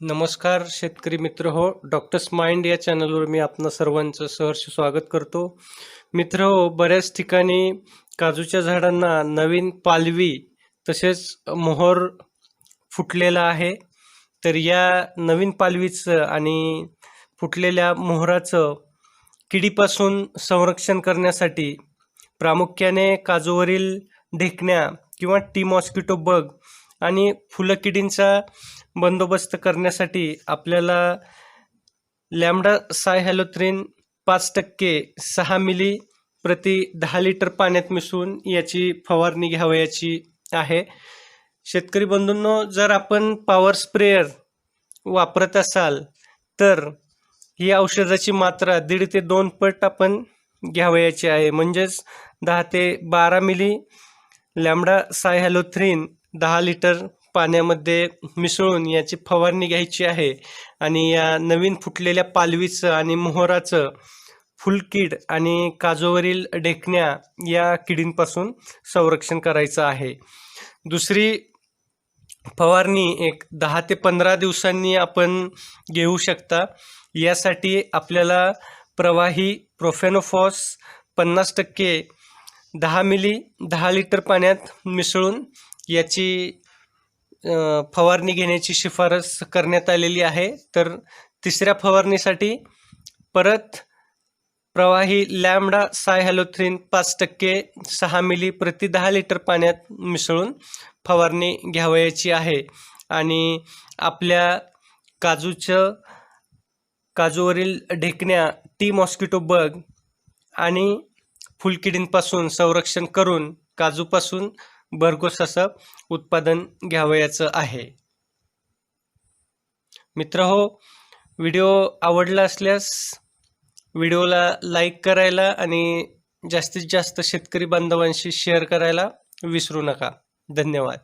नमस्कार शेतकरी मित्र हो. डॉक्टर्स माइंड या चॅनलवर मी आपणा सर्वांचं सहर्ष स्वागत करतो. मित्र हो बऱ्याच ठिकाणी काजूच्या झाडांना नवीन पालवी तसेच मोहर फुटलेला आहे. तर या नवीन पालवीचं आणि फुटलेल्या मोहराचं किडीपासून संरक्षण करण्यासाठी प्रामुख्याने काजूवरील ढेकण्या किंवा टी मॉस्किटो बग आणि फुलं किडींचा बंदोबस्त करण्यासाठी आपल्याला लॅमडा साय हॅलोथ्रीन पाच टक्के सहा मिली प्रति दहा लिटर पाण्यात मिसळून याची फवारणी घ्यावयाची आहे. शेतकरी बंधूंनो जर आपण पॉवर स्प्रेअर वापरत असाल तर ही औषधाची मात्रा दीड ते दोन पट आपण घ्यावयाची आहे. म्हणजेच दहा ते बारा मिली लॅमडा साय हॅलोथ्रीन दहा लिटर पाण्यामध्ये मिसळून याची फवारणी घ्यायची आहे. आणि या नवीन फुटलेल्या पालवीचं आणि मोहराचं फुलकीड आणि काजूवरील ढेकण्या या किडींपासून संरक्षण करायचं आहे. दुसरी फवारणी एक दहा ते पंधरा दिवसांनी आपण घेऊ शकता. यासाठी आपल्याला प्रवाही प्रोफेनोफॉस पन्नास टक्के दहा मिली दहा लिटर पाण्यात मिसळून याची फवारणी घेण्याची शिफारस करण्यात आलेली आहे. तर तिसऱ्या फवारणीसाठी परत प्रवाही लॅमडा साय हॅलोथ्रीन पाच टक्के सहा मिली प्रति दहा लिटर पाण्यात मिसळून फवारणी घ्यावयाची आहे. आणि आपल्या काजूचं काजूवरील ढेकण्या टी मॉस्किटो बग आणि फुलकिडींपासून संरक्षण करून काजूपासून भरघोस असं उत्पादन घ्यावयाचं आहे. मित्र हो व्हिडिओ आवडला असल्यास व्हिडिओला लाईक करायला आणि जास्तीत जास्त शेतकरी बांधवांशी शेअर करायला विसरू नका. धन्यवाद.